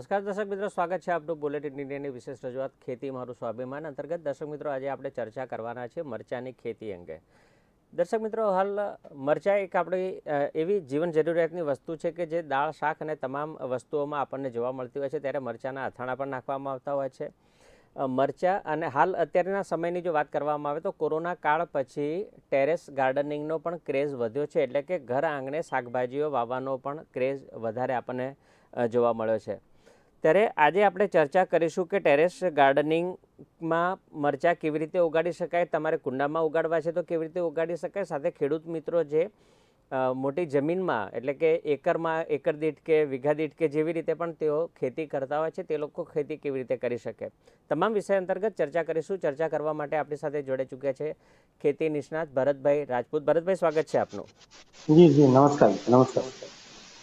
નમસ્કાર દર્શક મિત્રો, સ્વાગત છે આપનું બુલેટિન ઇન્ડિયાની વિશેષ રજૂઆત ખેતી મારું સ્વાભિમાન અંતર્ગત. દર્શક મિત્રો, આજે આપણે ચર્ચા કરવાના છે મરચાની ખેતી અંગે. દર્શક મિત્રો, હાલ મરચા એક આપણી એવી જીવન જરૂરિયાતની વસ્તુ છે કે જે દાળ, શાક અને તમામ વસ્તુઓમાં આપણને જોવા મળતી હોય છે. ત્યારે મરચાના અથાણા પણ નાખવામાં આવતા હોય છે. મરચાં અને હાલ અત્યારના સમયની જો વાત કરવામાં આવે તો કોરોના કાળ પછી ટેરેસ ગાર્ડનિંગનો પણ ક્રેઝ વધ્યો છે. એટલે કે ઘર આંગણે શાકભાજીઓ વાવવાનો પણ ક્રેઝ વધારે આપણને જોવા મળ્યો છે. ત્યારે આજે આપણે ચર્ચા કરીશું કે ટેરેસ ગાર્ડનિંગમાં મરચાં કેવી રીતે ઉગાડી શકાય, તમારે કુંડામાં ઉગાડવા છે તો કેવી રીતે ઉગાડી શકાય, સાથે ખેડૂત મિત્રો જે મોટી જમીનમાં એટલે કે એકરમાં, એકર દીઠ કે વીઘા દીઠ કે જેવી રીતે પણ તેઓ ખેતી કરતા હોય છે તે લોકો ખેતી કેવી રીતે કરી શકે. તમામ વિષય અંતર્ગત ચર્ચા કરીશું. ચર્ચા કરવા માટે આપણી સાથે જોડે ચૂક્યા છે ખેતી નિષ્ણાત ભરતભાઈ રાજપૂત. ભરતભાઈ, સ્વાગત છે આપનું. જી જી, નમસ્કાર નમસ્કાર.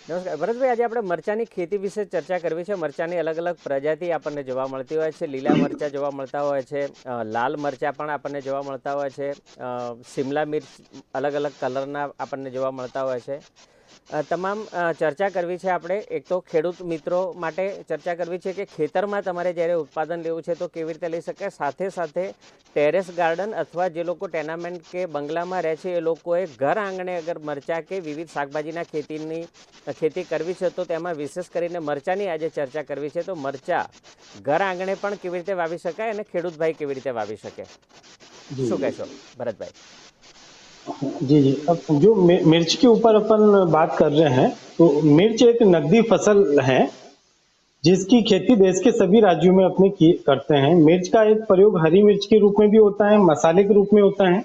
નમસ્કાર. ભરતભાઈ, આજે આપણે મરચાની ખેતી વિશે ચર્ચા કરવી છે. મરચાની અલગ અલગ પ્રજાતિ આપણને જોવા મળતી હોય છે. લીલા મરચાં જોવા મળતા હોય છે. લાલ મરચાં પણ આપણને જોવા મળતા હોય છે. શિમલા મિર્ચ અલગ અલગ કલરના આપણને જોવા મળતા હોય છે. તમામ ચર્ચા કરવી છે આપણે. એક તો ખેડૂત મિત્રો માટે ચર્ચા કરવી છે કે ખેતરમાં તમારે જ્યારે ઉત્પાદન લેવું છે તો કેવી રીતે લઈ શકાય? સાથે સાથે ટેરેસ ગાર્ડન અથવા જે લોકો ટેનામેન્ટ કે બંગલામાં રહે છે એ લોકોએ ઘર આંગણે અગર મરચાં કે વિવિધ શાકભાજીના ખેતીની ખેતી કરવી છે તો તેમાં વિશેષ કરીને મરચાંની આજે ચર્ચા કરવી છે. તો મરચાં ઘર આંગણે પણ કેવી રીતે વાવી શકાય અને ખેડૂત ભાઈ કેવી રીતે વાવી શકે? શું કહેશો? ભરતભાઈ. जी जी। अब जो मिर्च के ऊपर अपन बात कर रहे हैं तो मिर्च एक नकदी फ़सल है, जिसकी खेती देश के सभी राज्यों में अपने की करते हैं। मिर्च का एक प्रयोग हरी मिर्च के रूप में भी होता है, मसाले के रूप में होता है,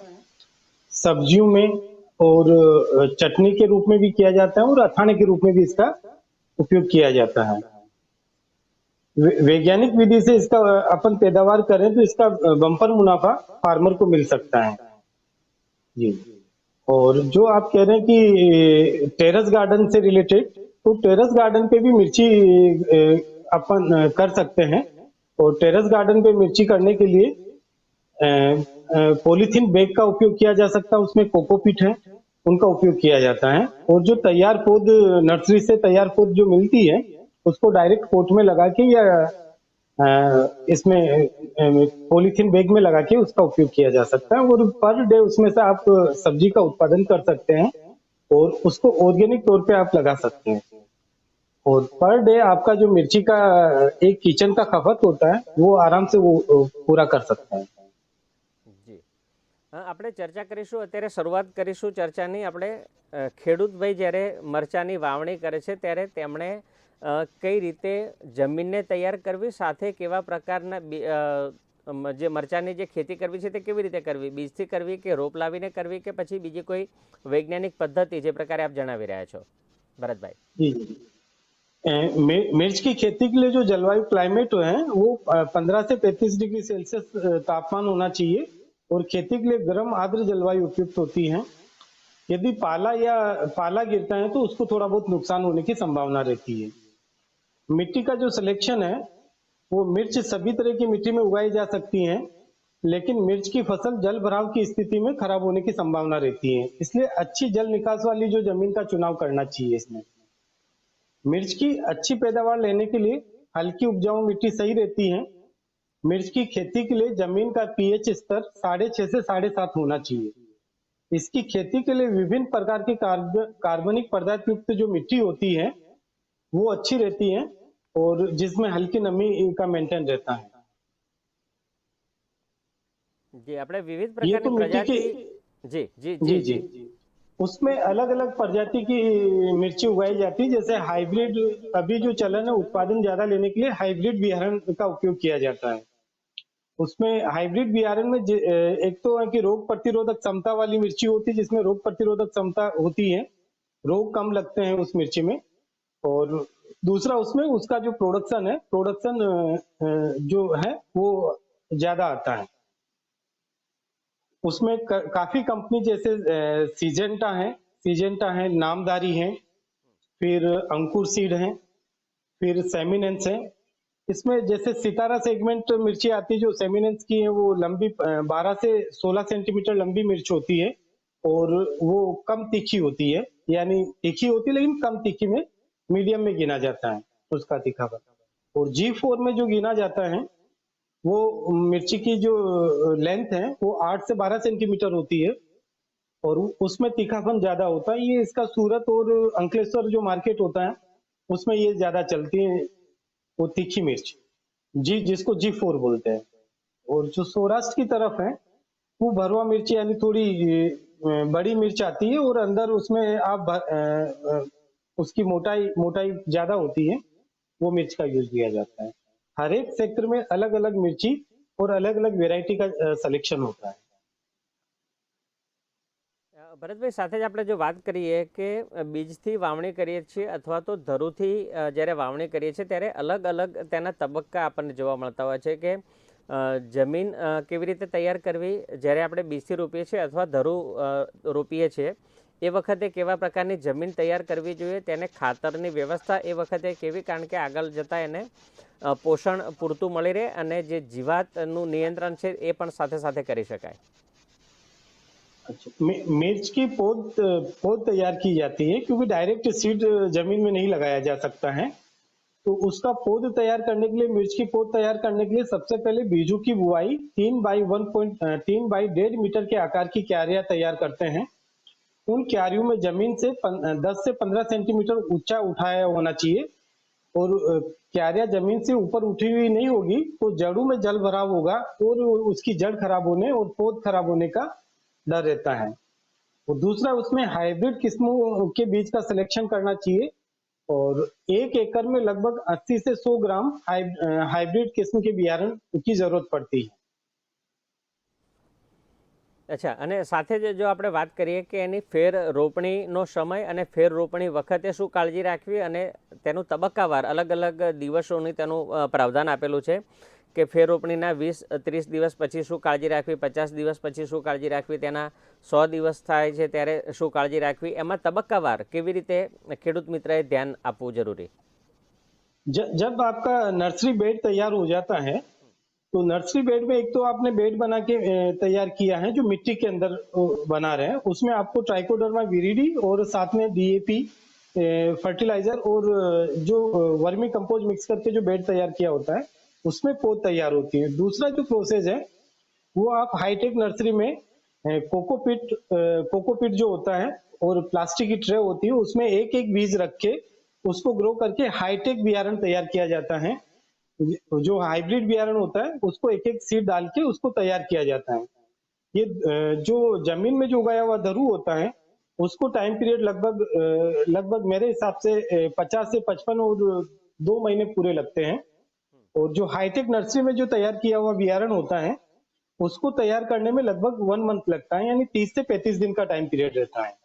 सब्जियों में और चटनी के रूप में भी किया जाता है और अथाने के रूप में भी इसका उपयोग किया जाता है। वैज्ञानिक विधि से इसका अपन पैदावार करें तो इसका बम्पर मुनाफा फार्मर को मिल सकता है। जी। और जो आप कह रहे हैं कि टेरेस गार्डन से रिलेटेड तो टेरेस गार्डन पे भी मिर्ची अपन कर सकते हैं। और टेरेस गार्डन पे मिर्ची करने के लिए पॉलीथीन बैग का उपयोग किया जा सकता है, उसमें कोकोपीट है, उनका उपयोग किया जाता है। और जो तैयार पौध नर्सरी से तैयार पौध जो मिलती है, उसको डायरेक्ट पोट में लगा के या इसमें अ, पॉलीथीन बैग में लगा के उसका उपयोग किया जा सकता है और पर डे उसमें से आप सब्जी का उत्पादन कर सकते हैं और उसको ऑर्गेनिक तौर पे आप लगा सकते हैं और पर डे आपका जो मिर्ची का एक किचन का खपत होता है वो आराम से वो अ, पूरा कर सकता है જી હા આપણે ચર્ચા કરીશું અત્યારે શરૂઆત કરીશું ચર્ચાની આપણે અ, ખેડૂતભાઈ જ્યારે મરચાની વાવણી કરે છે ત્યારે તેમણે અ, કઈ રીતે જમીનને તૈયાર કરવી સાથે કેવા પ્રકારના બી- અ, અમ, જે મરચાની જે ખેતી કરવી છે તે કેવી રીતે કરવી બીજથી કરવી કે રોપ લાવીને કરવી કે પછી બીજી કોઈ વૈજ્ઞાનિક પદ્ધતિ જે પ્રકારે આપ જણાવી રહ્યા છો ભરતભાઈ जी जी अ, मिर- मिर्च की खेती के लिए जो जलवायु क्लाइमेट है वो पंद्रह से पैंतीस डिग्री सेल्सियस अ, तापमान होना चाहिए और खेती के लिए गर्म आर्द्र जलवायु उपयुक्त होती है यदि पाला या पाला गिरता है तो उसको थोड़ा बहुत नुकसान होने की संभावना रहती है मिट्टी का जो सिलेक्शन है वो मिर्च सभी तरह की मिट्टी में उगाई जा सकती है लेकिन मिर्च की फ़सल जल भराव की स्थिति में खराब होने की संभावना रहती है। इसलिए अच्छी जल निकास वाली जो ज़मीन का चुनाव करना चाहिए इसमें। मिर्च की अच्छी पैदावार लेने के लिए हल्की उपजाऊ मिट्टी सही रहती है। मिर्च की खेती के लिए ज़मीन का पीएच स्तर साढ़े छह से साढ़े सात होना चाहिए। इसकी खेती के लिए विभिन्न प्रकार की कार्ब, कार्बनिक पदार्थ युक्त जो मिट्टी होती है वो अच्छी रहती है और जिसमें हल्की नमी का मेंटेन रहता है જી આપણે વિવિધ ये तो પ્રકારની मिट्टी પ્રજાતિ की જી જી जी જી जी उसमें अलग अलग प्रजाति की मिर्ची उगाई जाती है जैसे हाइब्रिड अभी जो चलन है उत्पादन ज्यादा लेने के लिए हाइब्रिड बिहारण का उपयोग किया जाता है उसमें हाइब्रिड बिहारण में जे- एक तो है कि रोग प्रतिरोधक क्षमता वाली मिर्ची होती है जिसमें रोग प्रतिरोधक क्षमता होती है रोग कम लगते हैं उस मिर्ची में और दूसरा उसमें उसका जो प्रोडक्शन है प्रोडक्शन जो है, वो ज़्यादा आता है। उसमें काफ़ी कंपनी जैसे सीजेंटा है सीजेंटा है, नामदारी है, फिर अंकुर सीड है, फिर सेमिनेंस है। इसमें जैसे सितारा सेगमेंट मिर्ची आती है, जो सेमिनेंस की है, वो लंबी बारह से सोलह सेंटीमीटर लंबी मिर्च होती है और वो कम तीखी होती है, यानी तीखी होती है, लेकिन कम तीखी में मीडियम में गिना जाता है उसका तीखापन और जी फोर में जो गिना जाता है, वो मिर्ची की जो लेंथ है, वो आठ से बारह सेंटीमीटर होती है। और उसमें तीखापन ज़्यादा होता है। ये इसका सूरत और अंकलेश्वर जो मार्केट होता है, उसमें ये ज़्यादा चलती है, वो तीखी मिर्च। जी, जिसको जी फोर बोलते हैं। और जो सौराष्ट्र की तरफ़ है, वो भरवा मिर्ची यानी थोड़ी बड़ी मिर्च आती है और अंदर उसमें आप उसकी मोटाई मोटाई ज्यादा होती है वो मिर्च का यूज किया जाता है हर एक सेक्टर में अलग अलग मिर्ची और अलग अलग वेराइटी का सिलेक्शन होता है અ, ભરતભાઈ સાથે જ આપણે જો વાત કરીએ કે અ, બીજથી વાવણી કરીએ છીએ અથવા તો ધરુથી અ, જ્યારે વાવણી કરીએ છીએ ત્યારે અલગ અલગ તેના તબક્કા આપણને જોવા મળતા હોય છે કે અ, જમીન અ, કેવી રીતે તૈયાર કરવી જ્યારે આપણે બીજથી રોપીએ છીએ અથવા ધરુ અ, રોપીએ છીએ એ વખતે કેવા પ્રકારની જમીન તૈયાર કરવી જોઈએ તેને ખાતરની વ્યવસ્થા એ વખતે કેવી કારણ કે આગળ જતાં એને અ, પોષણ પૂરતું મળી રહે અને જે જીવાતનું નિયંત્રણ છે એ પણ સાથે સાથે કરી શકાય अच्छा मि- मिर्च की पौध पौध तैयार की जाती है क्योंकि डायरेक्ट सीड जमीन में नहीं लगाया जा सकता है तो उसका पौध तैयार करने के लिए मिर्च की पौध तैयार करने के लिए सबसे पहले बीजू की बुआई तीन बाई वन पॉइंट तीन बाई डेढ़ मीटर के आकार की क्यारियां तैयार करते हैं उन क्यारियों में ज़मीन से दस से पंद्रह सेंटीमीटर ऊँचा उठाया होना चाहिए और क्यारियाँ ज़मीन से ऊपर उठी हुई नहीं होगी तो जड़ों में जल भराव होगा और उसकी जड़ खराब होने और पौध खराब होने का डर रहता है। और दूसरा, उसमें हाइब्रिड किस्मों के बीज का सिलेक्शन करना चाहिए और एक एकड़ में लगभग 80 से 100 ग्राम हाइब्रिड किस्म के बियारण की ज़रूरत पड़ती है। અચ્છા, અને સાથે જ જો આપણે વાત કરીએ કે એની ફેર રોપણીનો સમય અને ફેર રોપણી વખતે શું કાળજી રાખવી અને તેનું તબક્કાવાર અલગ અલગ દિવસોની તેનું પ્રાવધાન આપેલું છે કે ફેર રોપણીના વીસ, ત્રીસ દિવસ પછી શું કાળજી રાખવી, પચાસ દિવસ પછી શું કાળજી રાખવી, તેના સો દિવસ થાય છે ત્યારે શું કાળજી રાખવી, એમાં તબક્કાવાર કેવી રીતે ખેડૂત મિત્રએ ધ્યાન આપવું જરૂરી? જબ આપકા નર્સરી બેડ તૈયાર હો જાતા હૈ तो नर्सरी बेड में एक तो आपने बेड बना के तैयार किया है, जो मिट्टी के अंदर बना रहे हैं। उसमें आपको ट्राइकोडर्मा विरिडी और साथ में डीएपी फर्टिलाइज़र और जो वर्मी कंपोज मिक्स करके जो बेड तैयार किया होता है, उसमें पौध तैयार होती है। दूसरा जो प्रोसेस है, वो आप हाईटेक नर्सरी में कोकोपिट कोकोपिट जो होता है और प्लास्टिक की ट्रे होती है, उसमें एक एक बीज रख के उसको ग्रो करके हाईटेक बियारण तैयार किया जाता है। जो हाइब्रिड बियारण होता है, उसको एक एक सीड डाल के उसको तैयार किया जाता है। ये जो ज़मीन में जो उगाया हुआ दरू होता है, उसको टाइम पीरियड लगभग लगभग मेरे हिसाब से पचास से पचपन और दो महीने पूरे लगते हैं। और जो हाईटेक नर्सरी में जो तैयार किया हुआ बियारण होता है, उसको तैयार करने में लगभग वन मंथ लगता है, यानी तीस से पैंतीस दिन का टाइम पीरियड रहता है।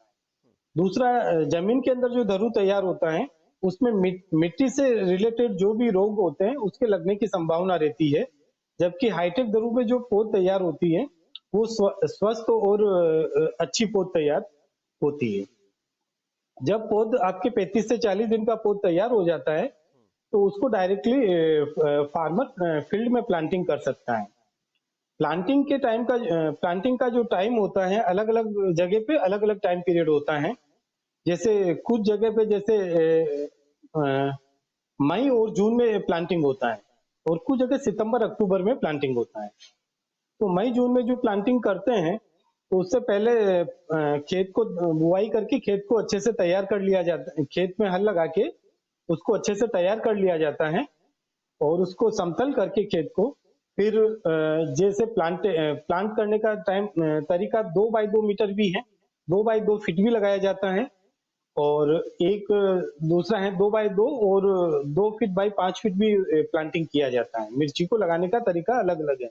दूसरा ज़मीन के अंदर जो धरू तैयार होता है उसमें मिट- मिट्टी से रिलेटेड जो भी रोग होते हैं, उसके लगने की संभावना रहती है। जबकि हाईटेक दरू में जो पौध तैयार होती है, वो स्व- स्वस्थ और अच्छी पौध तैयार होती है। जब पौध आपके 35 से 40 दिन का पौध तैयार हो जाता है तो उसको डायरेक्टली फार्मर फ़ील्ड में प्लांटिंग कर सकता है। प्लांटिंग के टाइम का प्लांटिंग का जो टाइम होता है अलग अलग जगह पे अलग अलग टाइम पीरियड होता है। जैसे कुछ जगह पे जैसे मई और जून में प्लांटिंग होता है और कुछ जगह सितंबर, अक्टूबर में प्लांटिंग होता है। तो मई, जून में जो प्लांटिंग करते हैं तो उससे पहले खेत को, बुआई करके खेत को अच्छे से तैयार कर लिया जाता है खेत में हल लगा के उसको अच्छे से तैयार कर लिया जाता है और उसको समतल करके खेत को। फिर जैसे प्लांट प्लांट करने का टाइम तरीका दो बाई दो मीटर भी है, दो बाई दो फीट भी लगाया जाता है। और एक दूसरा है दो बाई दो और दो फीट बाई पाँच फीट भी प्लांटिंग किया जाता है। मिर्ची को लगाने का तरीका अलग अलग है।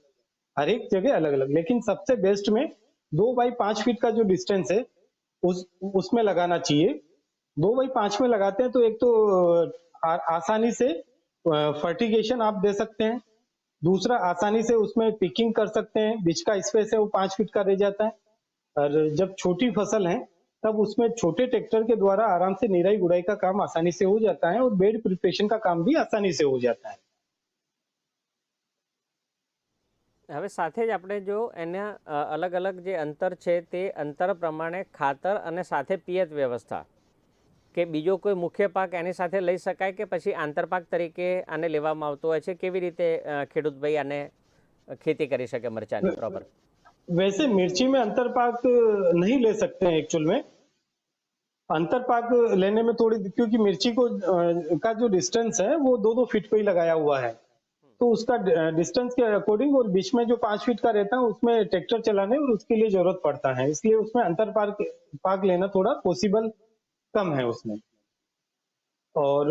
हर एक जगह अलग अलग लेकिन सबसे बेस्ट में दो बाई पाँच फीट का जो डिस्टेंस है उस उसमें लगाना चाहिए। दो बाई पाँच में लगाते हैं तो एक तो आ, आसानी से फर्टिगेशन आप दे सकते हैं। दूसरा आसानी से उसमें पिकिंग कर सकते हैं। बीच का स्पेस है वो पाँच फीट का रह जाता है। और जब छोटी फ़सल है तब उसमें छोटे ट्रैक्टर के द्वारा आराम से निराई गुड़ाई का काम आसानी से हो जाता है और बेड प्रिपरेशन का काम भी आसानी से हो जाता है હવે સાથે જ આપણે જો એના અ, અલગ અલગ જે અંતર છે તે અંતર પ્રમાણે ખાતર અને સાથે પિયત વ્યવસ્થા કે બીજો કોઈ મુખ્ય પાક એની સાથે લઈ શકાય કે પછી આંતરપાક તરીકે આને લેવામાં આવતો હોય છે કેવી રીતે અ, ખેડૂત ભાઈ આને ખેતી કરી શકે મરચાની પ્રોપર वैसे मिर्ची में अंतर पाक नहीं ले सकते हैं एक्चुअल में अंतर पाक लेने में थोड़ी क्योंकि मिर्ची को का जो डिस्टेंस है वो दो दो फीट पे ही लगाया हुआ है। तो उसका डिस्टेंस के अकॉर्डिंग और बीच में जो पाँच फीट का रहता है उसमें ट्रैक्टर चलाने और उसके लिए ज़रूरत पड़ता है। इसलिए उसमें अंतर पाक पाक लेना थोड़ा पॉसिबल कम है उसमें। और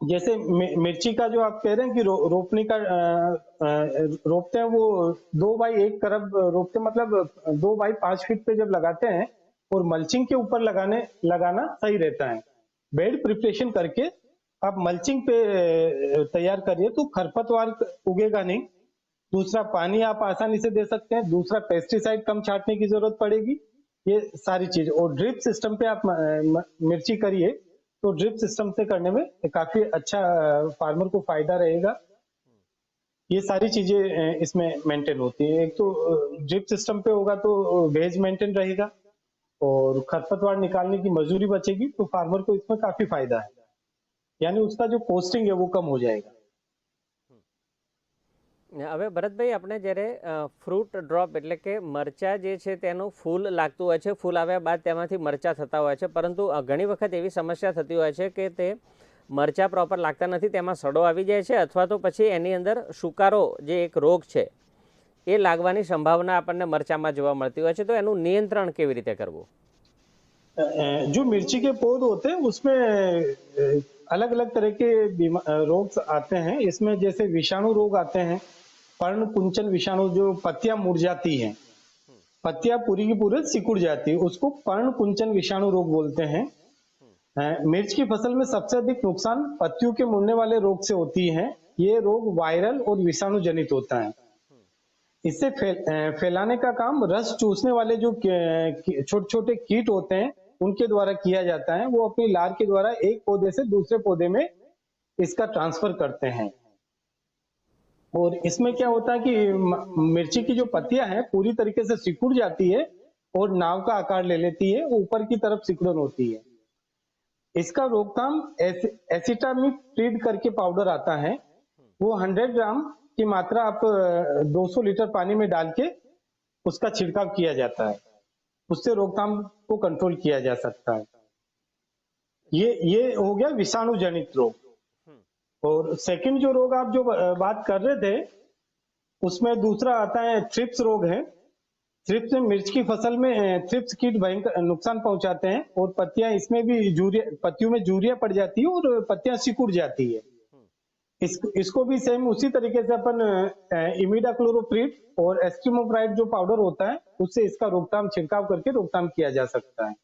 जैसे मिर्ची का जो आप कह रहे हैं कि रो, रोपने का रोपते हैं वो दो बाई एक तरफ़ रोपते मतलब दो बाई पाँच फीट पे जब लगाते हैं और मल्चिंग के ऊपर लगाने, लगाना सही रहता है। बेड प्रिपरेशन करके आप मल्चिंग पे तैयार करिए तो खरपतवार उगेगा नहीं। दूसरा पानी आप आसानी से दे सकते हैं। दूसरा पेस्टिसाइड कम छाटने की ज़रूरत पड़ेगी। ये सारी चीज़। और ड्रिप सिस्टम पे आप मिर्ची करिए तो ड्रिप सिस्टम से करने में काफ़ी अच्छा फार्मर को फ़ायदा रहेगा। ये सारी चीज़ें इसमें मेंटेन होती है। एक तो ड्रिप सिस्टम पे होगा तो भेज मेंटेन रहेगा। और खरपतवार निकालने की मजदूरी बचेगी तो फार्मर को इसमें काफी फायदा है यानी उसका जो पोस्टिंग है वो कम हो जाएगा હવે ભરતભાઈ આપણે જ્યારે ફ્રૂટ ડ્રોપ એટલે કે મરચા જે છે તેનું ફૂલ લાગતું હોય છે ફૂલ આવ્યા બાદ તેમાંથી મરચા થતા હોય છે પરંતુ અ, ઘણી વખત એવી સમસ્યા થતી હોય છે કે તે મરચા પ્રોપર લાગતા નથી તેમાં સડો આવી જાય છે અથવા તો પછી એની અંદર સુકારો જે એક રોગ છે એ લાગવાની સંભાવના આપણને મરચામાં જોવા મળતી હોય છે તો એનું નિયંત્રણ કેવી રીતે કરવું अ, जो मिर्ची के पौध होते हैं उसमें अलग अलग तरह के बीमा- अ, रोग आते हैं इसमें जैसे विषाणु रोग आते हैं पर्ण कुंचन विषाणु जो पत्तियां मुरझाती हैं पत्तियां पूरी की पूरी सिकुड़ जाती है उसको पर्ण कुंचन विषाणु रोग बोलते हैं अ, मिर्च की फसल में सबसे अधिक नुकसान पत्तियों के मुड़ने वाले रोग से होती है ये रोग वायरल और विषाणु जनित होता है इससे फैल, फैलाने का काम रस चूसने वाले जो छोटे छोटे कीट होते हैं उनके द्वारा किया जाता है। वो अपनी लार के द्वारा एक पौधे से दूसरे पौधे में इसका ट्रांसफ़र करते हैं। और इसमें क्या होता है कि मिर्ची की जो पत्तियाँ हैं पूरी तरीके से सिकुड़ जाती है और नाव का आकार ले लेती है ऊपर की तरफ़ सिकुड़न होती है। इसका रोकथाम एस, एसिटामिक ट्रीट करके पाउडर आता है। वो 100 ग्राम की मात्रा आप अ, 200 लीटर पानी में डाल के उसका छिड़काव किया जाता है। उससे रोकथाम को कंट्रोल किया जा सकता है। ये ये हो गया विषाणु जनित रोग। और सेकंड जो रोग आप जो बात कर रहे थे उसमें दूसरा आता है थ्रिप्स रोग है। थ्रिप्स मिर्च की फ़सल में थ्रिप्स कीट भयंकर नुकसान पहुंचाते हैं। और पत्तियाँ इसमें भी जूरिया पत्तियों में जूरिया पड़ जाती है और पत्तियाँ सिकुड़ जाती है। इस, इसको भी सेम उसी तरीके से अपन इमिडा और एस्ट्रीमोप्राइड जो पाउडर होता है उससे इसका रोकथाम छिड़काव करके रोकथाम किया जा सकता है।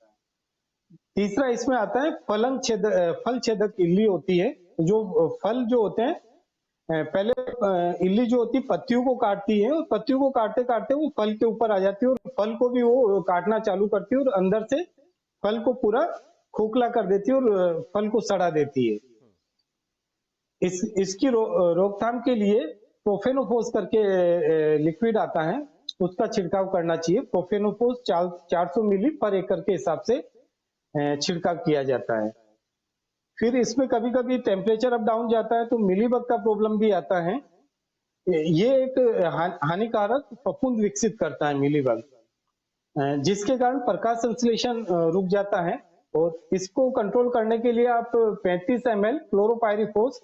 तीसरा इसमें आता है फलन छेद फल छेदक इल्ली होती है जो फल जो होते हैं पहले इल्ली जो होती है पत्तियों को काटती है और पत्तियों को काटते काटते वो फल के ऊपर आ जाती है और फल को भी वो काटना चालू करती है और अंदर से फल को पूरा खोखला कर देती है और फल को सड़ा देती है। इस इसकी रो, रोकथाम के लिए प्रोफेनोफोस करके लिक्विड आता है उसका छिड़काव करना चाहिए। प्रोफेनोफोस चार चार सौ मिली पर एकड़ के हिसाब से छिड़काव किया जाता है। फिर इसमें कभी कभी टेम्परेचर अप डाउन जाता है तो मिलीबग का प्रॉब्लम भी आता है। ये एक हानिकारक फफूंद विकसित करता है मिलीबग। जिसके कारण प्रकाश संश्लेषण रुक जाता है और इसको कंट्रोल करने के लिए आप 35 एम एल क्लोरोपायरिफोस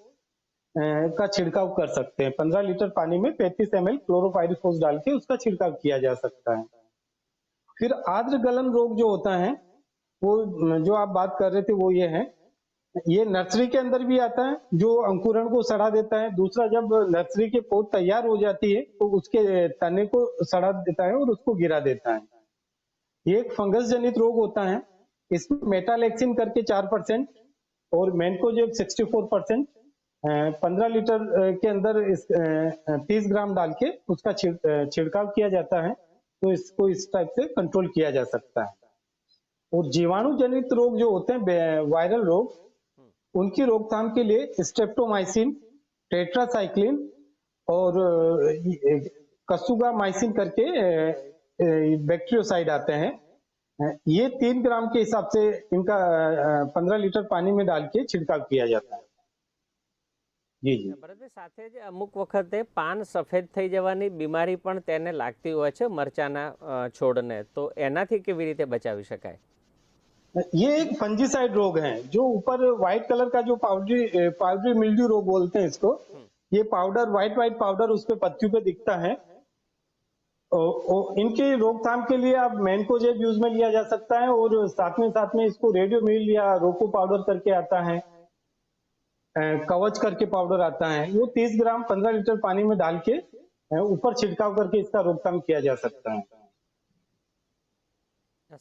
का छिड़काव कर सकते हैं। 15 लीटर पानी में 35 एम एल क्लोरोपायरिफोस डाल के उसका छिड़काव किया जा सकता है। फिर आर्द्र गलन रोग जो होता है, वो, जो आप बात कर रहे थे, वो ये है। ये नर्सरी के अंदर भी आता है, जो अंकुरण को सड़ा देता है। दूसरा, जब नर्सरी के पौध तैयार हो जाती है तो उसके तने को सड़ा देता है और उसको गिरा देता है। ये एक फंगस जनित रोग होता है। इसमें मेटालेक्सिन करके चार परसेंट और मैनकोजेब सिक्सटी फोर परसेंट पंद्रह लीटर के अंदर इस तीस ग्राम डाल के उसका छिड़- छिड़काव किया जाता है तो इसको इस टाइप से कंट्रोल किया जा सकता है। और जीवाणु जनित रोग जो होते हैं वायरल रोग, उनकी रोकथाम के लिए स्टेप्टोमाइसिन टेट्रासाइक्लिन और कसुगा माइसिन करके बैक्टीरियोसाइड आते हैं। ये तीन ग्राम के हिसाब से इनका पंद्रह लीटर पानी में डाल के छिड़काव किया जाता है। જી જી ભરતભાઈ સાથે જ અમુક વખતે પાન સફેદ થઈ જવાની બીમારી પણ તેને લાગતી હોય છે મરચાના અ, છોડને તો એનાથી કેવી રીતે બચાવી શકાય ये एक फंजीसाइड रोग है जो ऊपर व्हाइट कलर का जो पाउडरी पाउडरी मिल्ड्यू रोग बोलते हैं इसको ये पाउडर व्हाइट व्हाइट पाउडर उस पे पत्तियों पे दिखता है ओ, ओ, इनके रोकथाम के लिए आप मैनकोजेब यूज में लिया जा सकता है और साथ में साथ में इसको रेडियो मिल या रोको पाउडर करके आता है अ, कवच करके पाउडर आता है वो 30 ग्राम 15 लीटर पानी में डाल के अ, ऊपर छिड़काव करके इसका रोकथाम किया जा सकता है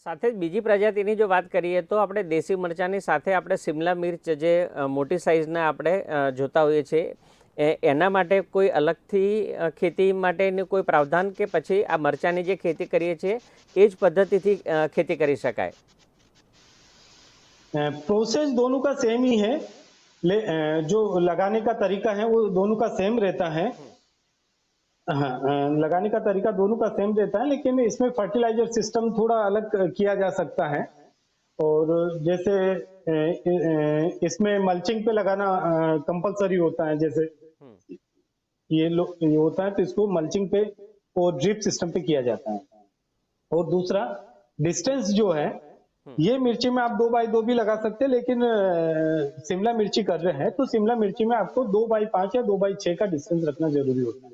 સાથે જ બીજી પ્રજાતિની જો વાત કરીએ તો આપણે દેશી મરચાંની સાથે આપણે સિમલા મિર્ચ જે અ, મોટી સાઇઝના આપણે અ, જોતા હોઈએ છીએ એ એના માટે કોઈ અલગથી અ, ખેતી માટેનું કોઈ પ્રાવધાન કે પછી આ મરચાંની જે ખેતી કરીએ છીએ એ જ પદ્ધતિથી અ, ખેતી કરી શકાય प्रोसेस दोनों का सेम ही है ले, जो लगाने का तरीका है वो दोनों का सेम रहता है। हाँ लगाने का तरीका दोनों का सेम रहता है लेकिन इसमें फर्टिलाइज़र सिस्टम थोड़ा अलग किया जा सकता है। और जैसे इसमें मल्चिंग पे लगाना कंपलसरी होता है जैसे ये लो ये होता है तो इसको मल्चिंग पे और ड्रिप सिस्टम पे किया जाता है। और दूसरा डिस्टेंस जो है ये मिर्ची में आप दो बाई दो भी लगा सकते हैं लेकिन अ, शिमला मिर्ची कर रहे हैं तो शिमला मिर्ची में आपको दो बाई पांच या दो बाई छह का डिस्टेंस रखना जरूरी होता है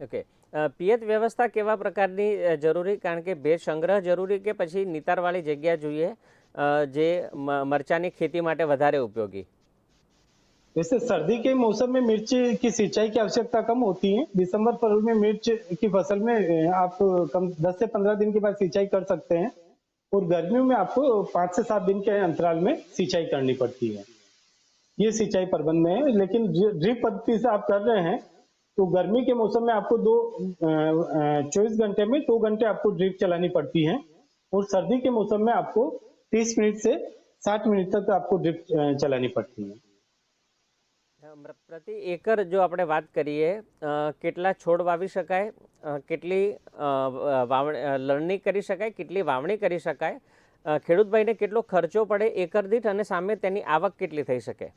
ઓકે અ, પિયત વ્યવસ્થા કેવા પ્રકારની અ, જરૂરી કારણ કે ભેજ સંગ્રહ જરૂરી કે પછી નિતારવાળી જગ્યા જોઈએ અ, જે મ- મરચાંની ખેતી માટે વધારે ઉપયોગી वैसे सर्दी के मौसम में मिर्च की सिंचाई की आवश्यकता कम होती है। दिसंबर फरवरी में मिर्च की फ़सल में आप कम 10 से 15 दिन के बाद सिंचाई कर सकते हैं और गर्मियों में आपको पाँच से सात दिन के अंतराल में सिंचाई करनी पड़ती है। ये सिंचाई प्रबंध में है, लेकिन ड्रिप पद्धति से आप कर रहे हैं तो गर्मी के मौसम में आपको दो चौबीस घंटे में दो घंटे आपको ड्रिप चलानी पड़ती है और सर्दी के मौसम में आपको तीस मिनट से साठ मिनट तक आपको ड्रिप चलानी पड़ती है। પ્રતિ એકર જો આપણે વાત કરીએ અ, કેટલા છોડ વાવી શકાય અ, કેટલી અ, વાવણી અ, લણણી કરી શકાય કેટલી વાવણી કરી શકાય અ, ખેડૂત ભાઈને કેટલો ખર્ચો પડે એકર દીઠ અને સામે તેની આવક કેટલી થઈ શકે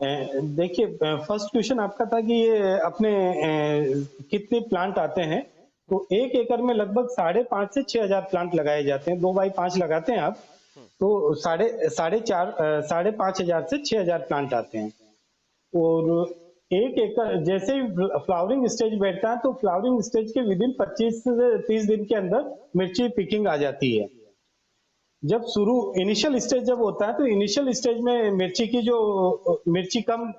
अ, देखिए फर्स्ट क्वेश्चन आपका था कि ये अपने अ, कितने प्लांट आते हैं तो एक एकड़ में लगभग साढ़े पाँच से छह हजार प्लांट लगाए जाते हैं दो बाई पाँच लगाते हैं आप तो साढ़े साढ़े चार अ, साढ़े पाँच हजार से छह हजार प्लांट आते हैं और एक एकड़, जैसे ही फ्लावरिंग स्टेज बैठता है तो फ्लावरिंग स्टेज के विद इन पच्चीस से तीस दिन के अंदर मिर्ची पिकिंग आ जाती है। जब शुरू इनिशियल स्टेज जब होता है तो इनिशियल स्टेज में मिर्ची की जो, मिर्ची कम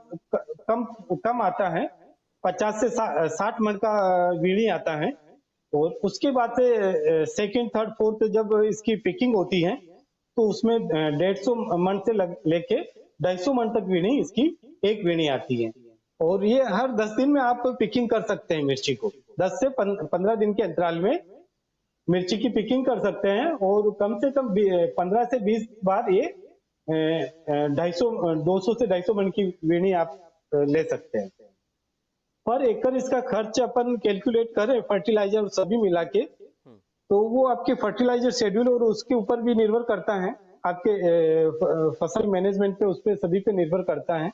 कम कम आता है, पचास से साठ मन का वीणी आता है, और उसके बाद से सेकंड थर्ड फोर्थ जब इसकी पिकिंग होती है तो उसमें, डेढ़ सौ मन से लेके ढाई सौ मन तक वीणी इसकी एक वेणी आती है। और ये हर दस दिन में आप पिकिंग कर सकते हैं मिर्ची को। दस से पंद्रह दिन के अंतराल में मिर्ची की पिकिंग कर सकते हैं और कम से कम पंद्रह से बीस बार ये ढाई सौ, दो सौ से ढाई सौ मन की वेणी आप ले सकते हैं। पर एकड़ इसका खर्च अपन कैलकुलेट करें फर्टिलाइज़र सभी मिला के तो वो आपके फर्टिलाइज़र शेड्यूल और उसके ऊपर भी निर्भर करता है। आपके फ़सल मैनेजमेंट पे उस पर सभी पे निर्भर करता है।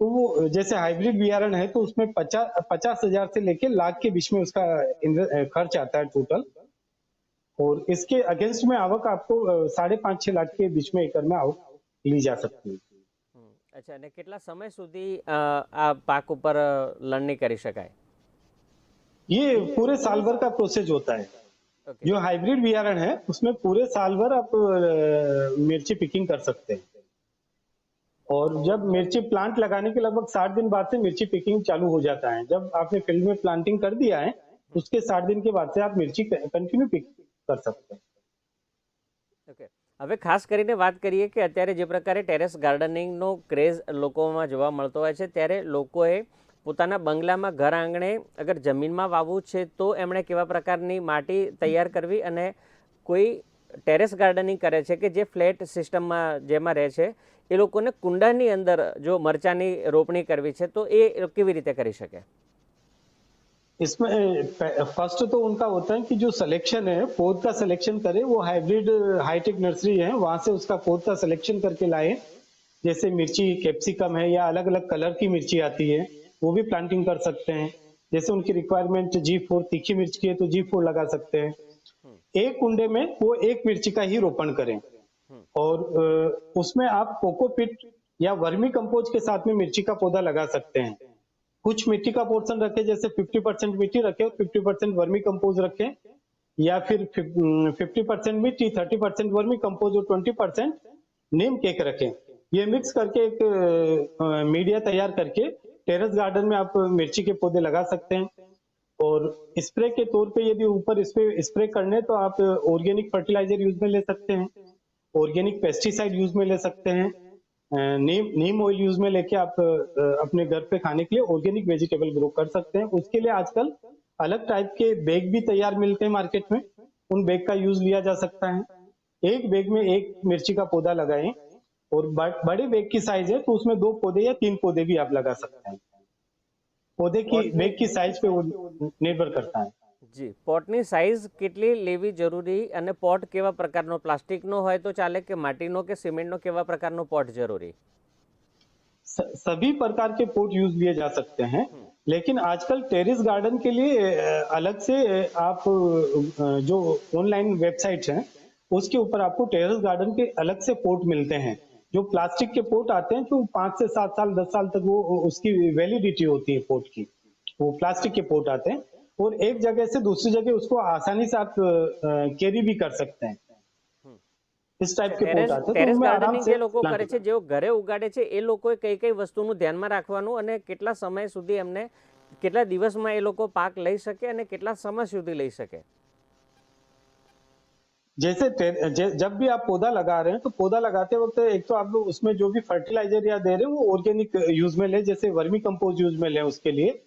तो वो जैसे हाइब्रिड बियारण है तो उसमें पचास पचास हजार से लेके लाख के बीच में उसका इन्वे- खर्च आता है टोटल और इसके अगेंस्ट में आवक आपको अ, साढ़े पाँच छह लाख के बीच में एकड़ में आवक ली जा सकती है હમ, અચ્છા અને કેટલા સમય સુધી અ, આ પાક ઉપર અ, લણણી કરી શકાય ये पूरे साल भर का प्रोसेस होता है ઓકે जो हाइब्रिड बियारण है उसमें पूरे साल भर आप अ, मिर्ची पिकिंग कर सकते हैं और जब मिर्ची प्लांट लगाने के लगभग साठ दिन बाद से मिर्ची पिकिंग चालू हो जाता है जब आपने फील्ड में प्लांटिंग कर दिया है उसके साठ दिन के बाद से आप मिर्ची कंटिन्यू पिक कर सकते हैं ઓકે હવે ખાસ કરીને વાત કરીએ કે અત્યારે જે પ્રકારે ટેરેસ ગાર્ડનિંગનો ક્રેઝ લોકોમાં જોવા મળતો હોય છે ત્યારે લોકોએ પોતાના બંગલામાં ઘર આંગણે અગર જમીનમાં વાવવું છે તો એમણે કેવા પ્રકારની માટી તૈયાર કરવી અને કોઈ ટેરેસ ગાર્ડનિંગ કરે છે કે જે ફ્લેટ સિસ્ટમમાં જેમાં રહે છે એ લોકોને કુંડાની અંદર જો મરચાંની રોપણી કરવી છે તો એ કેવી રીતે કરી શકે इसमें फर्स्ट तो उनका होता है कि जो सिलेक्शन है पौध का सिलेक्शन करे वो हाइब्रिड हाईटेक नर्सरी है वहां से उसका पौध का सिलेक्शन करके लाए जैसे मिर्ची कैप्सिकम है या अलग अलग कलर की मिर्ची आती है वो भी प्लांटिंग कर सकते हैं जैसे उनकी रिक्वायरमेंट जी फोर तीखी मिर्च की है तो जी फोर लगा सकते हैं एक कुंडे में वो एक मिर्ची का ही रोपण करें। और उसमें आप कोकोपिट या वर्मी कंपोज के साथ में मिर्ची का पौधा लगा सकते हैं। कुछ मिट्टी का पोर्शन रखें जैसे 50 परसेंट मिट्टी रखें और 50 परसेंट वर्मी कंपोज रखें या फिर 50 परसेंट मिट्टी 30 परसेंट वर्मी कंपोज और 20 परसेंट नीम केक रखें। ये मिक्स करके एक मीडिया तैयार करके टेरेस गार्डन में आप मिर्ची के पौधे लगा सकते हैं। और स्प्रे के तौर पे यदि ऊपर पे स्प्रे करने तो आप ऑर्गेनिक फर्टिलाइज़र यूज़ में ले सकते हैं ऑर्गेनिक पेस्टिसाइड यूज़ में ले सकते हैं नीम नीम ऑयल यूज़ में लेके आप अपने घर पे खाने के लिए ऑर्गेनिक वेजिटेबल ग्रो कर सकते हैं। उसके लिए आजकल अलग टाइप के बैग भी तैयार मिलते हैं मार्केट में। उन बैग का यूज़ लिया जा सकता है। एक बैग में एक मिर्ची का पौधा लगाएँ और बड़े बैग की साइज़ है तो उसमें दो पौधे या तीन पौधे भी आप लगा सकते हैं। पौधे की बैग की साइज पे वो निर्भर करता है જી પોટની સાઇઝ કેટલી લેવી જરૂરી અને પોટ કેવા પ્રકારનો પ્લાસ્ટિકનો હોય તો ચાલે કે માટીનો કે સિમેન્ટનો કેવા પ્રકારનો પોટ જરૂરી स- सभी प्रकार के पोट यूज लिए जा सकते हैं लेकिन आजकल टेरेस गार्डन के लिए अ, अलग से अ, आप अ, जो ऑनलाइन वेबसाइट हैं उसके ऊपर आपको टेरेस गार्डन के अलग से पोट मिलते हैं जो प्लास्टिक के पोट आते हैं जो पांच से सात साल दस साल तक वो उसकी वैलिडिटी होती है पोट की वो प्लास्टिक के पोट आते हैं और एक जगह से दूसरी जगह उसको आसानी से आप कैरी भी कर सकते हैं इस टाइप के ટેરેસ पोट आते हैं ટેરેસ तो उनमें आराम ગાર્ડનિંગ से જે લોકો plant કરે છે જેઓ ઘરે ઉગાડે છે એ લોકોએ કઈ કઈ વસ્તુનું ધ્યાનમાં રાખવાનું અને કેટલા સમય સુધી એમને કેટલા દિવસમાં એ લોકો પાક લઈ શકે અને કેટલા સમય સુધી લઈ શકે जैसे जब भी आप पौधा लगा रहे हैं तो पौधा लगाते वक्त एक तो आप लोग उसमें जो भी फर्टिलाइज़र या दे रहे हैं, वो ऑर्गेनिक यूज़ में ले, जैसे वर्मी कंपोज यूज़ में ले उसके लिए,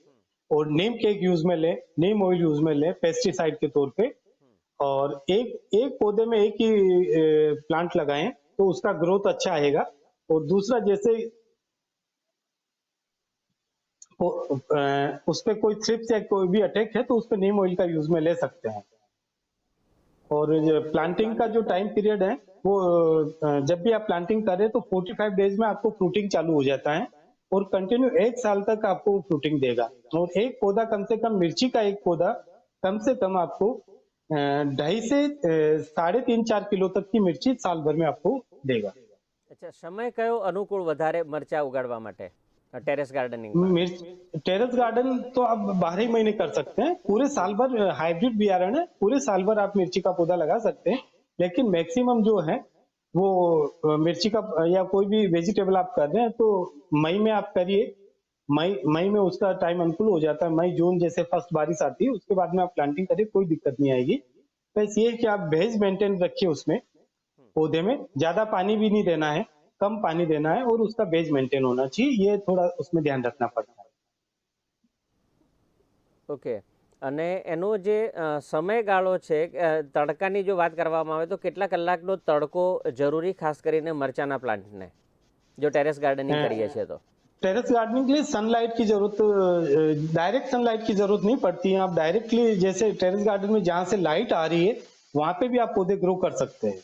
और नीम केक यूज़ में ले नीम ऑयल यूज़ में ले पेस्टिसाइड के तौर पे। और एक एक पौधे में एक ही प्लांट लगाएँ तो उसका ग्रोथ अच्छा आएगा। और दूसरा, जैसे उस पे कोई थ्रिप्स या कोई भी अटैक है तो उस पर नीम ऑयल का यूज़ में ले सकते हैं। और प्लांटिंग का जो टाइम पीरियड है वो अ, जब भी आप प्लांटिंग कर रहे हैं तो 45 डेज में आपको फ्रूटिंग चालू हो जाता है और कंटिन्यू एक साल तक आपको फ्रूटिंग देगा और एक पौधा कम से कम मिर्ची का एक पौधा कम से कम आपको अ, ढाई से अ, साढ़े तीन चार किलो तक की मिर्ची साल भर में आपको देगा અચ્છા સમય કયો અનુકૂળ વધારે મરચા ઉગાડવા માટે टेरेस गार्डनिंग मिर्च टेरेस गार्डन तो आप बारह महीने कर सकते हैं। पूरे साल भर हाइब्रिड बियारण है पूरे साल भर आप मिर्ची का पौधा लगा सकते हैं। लेकिन मैक्सिमम जो है वो मिर्ची का या कोई भी वेजिटेबल आप कर रहे हैं तो मई में आप करिए। मई मई में उसका टाइम अनुकूल हो जाता है। मई जून जैसे फ़र्स्ट बारिश आती है उसके बाद में आप प्लांटिंग करिए कोई दिक्कत नहीं आएगी। बस ये है कि आप भेज मेंटेन रखिए उसमें। पौधे में ज़्यादा पानी भी नहीं देना है। कम पानी देना है और उसका बेज मेंटेन होना चाहिए ये थोड़ा उसमें ध्यान रखना पड़ता है ઓકે અને એનો જે અ, સમયગાળો છે અ, તડકાની જો વાત કરવામાં આવે તો કેટલા કલાકનો તડકો જરૂરી ખાસ કરીને મરચાના પ્લાન્ટને જો ટેરેસ ગાર્ડનિંગ હમ. કરીએ છીએ તો टेरेस गार्डनिंग के लिए सनलाइट की जरूरत डायरेक्ट सनलाइट की जरूरत नहीं पड़ती है आप डायरेक्टली जैसे टेरेस गार्डन में जहां से लाइट आ रही है वहां पे भी आप पौधे ग्रो कर सकते हैं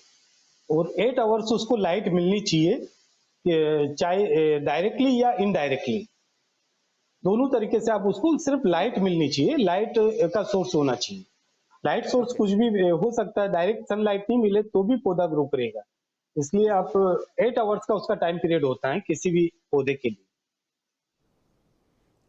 और एट आवर्स उसको लाइट मिलनी चाहिए कि चाहे डायरेक्टली या इनडायरेक्टली दोनों तरीके से आप उसको सिर्फ लाइट मिलनी चाहिए लाइट का सोर्स होना चाहिए लाइट सोर्स कुछ भी हो सकता है डायरेक्ट सनलाइट नहीं मिले तो भी पौधा ग्रो करेगा इसलिए आप एट आवर्स का उसका टाइम पीरियड होता है किसी भी पौधे के लिए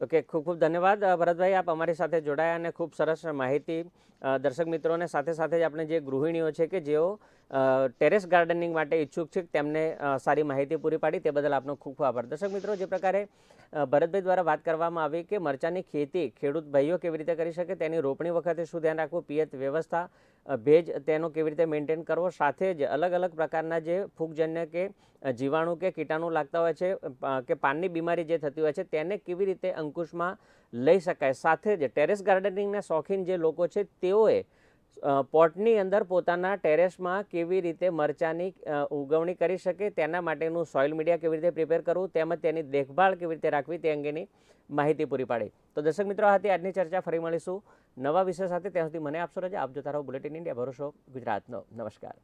ઓકે ખૂબ ખૂબ ધન્યવાદ અ, ભરતભાઈ આપ અમારી સાથે જોડાયા અને ખૂબ સરસ માહિતી અ, દર્શક મિત્રોને સાથે સાથે જ આપણે જે ગૃહિણીઓ છે કે જેઓ અ, ટેરેસ ગાર્ડનિંગ માટે ઈચ્છુક છે તેમને સારી માહિતી પૂરી પાડી તે બદલ આપનો ખૂબ ખૂબ આભાર. દર્શક મિત્રો, જે પ્રકારે ભરતભાઈ દ્વારા વાત કરવામાં આવી કે મરચાની ખેતી ખેડૂત ભાઈઓ કેવી રીતે કરી શકે, તેની રોપણી વખતે શું ધ્યાન રાખવું, પિયત વ્યવસ્થા ભેજ તેનો કેવી રીતે મેન્ટેન કરવો, સાથે જ અલગ અલગ પ્રકારના જે ફૂગજન્ય કે જીવાણુ કે કીટાણુ લાગતા હોય છે કે પાનની બીમારી જે થતી હોય છે, તેને કેવી રીતે અંકુશમાં લઈ શકાય. સાથે જ ટેરેસ ગાર્ડનિંગના શોખીન જે લોકો છે, તેઓએ પોટની અંદર પોતાના ટેરેસમાં કેવી રીતે મરચાંની ઉગવણી કરી શકે, તેના માટેનું સોઇલ મીડિયા કેવી રીતે પ્રિપેર કરવું, તેમજ તેની દેખભાળ કેવી રીતે રાખવી, તે અંગેની માહિતી પૂરી પાડી. તો દર્શક મિત્રો હતી આજની ચર્ચા. ફરી મળીશું નવા વિષય સાથે. ત્યાં સુધી મને આપશો રજા. આપ જોતા રહો બુલેટિન ઇન્ડિયા. ભરોસો ગુજરાતનો. નમસ્કાર.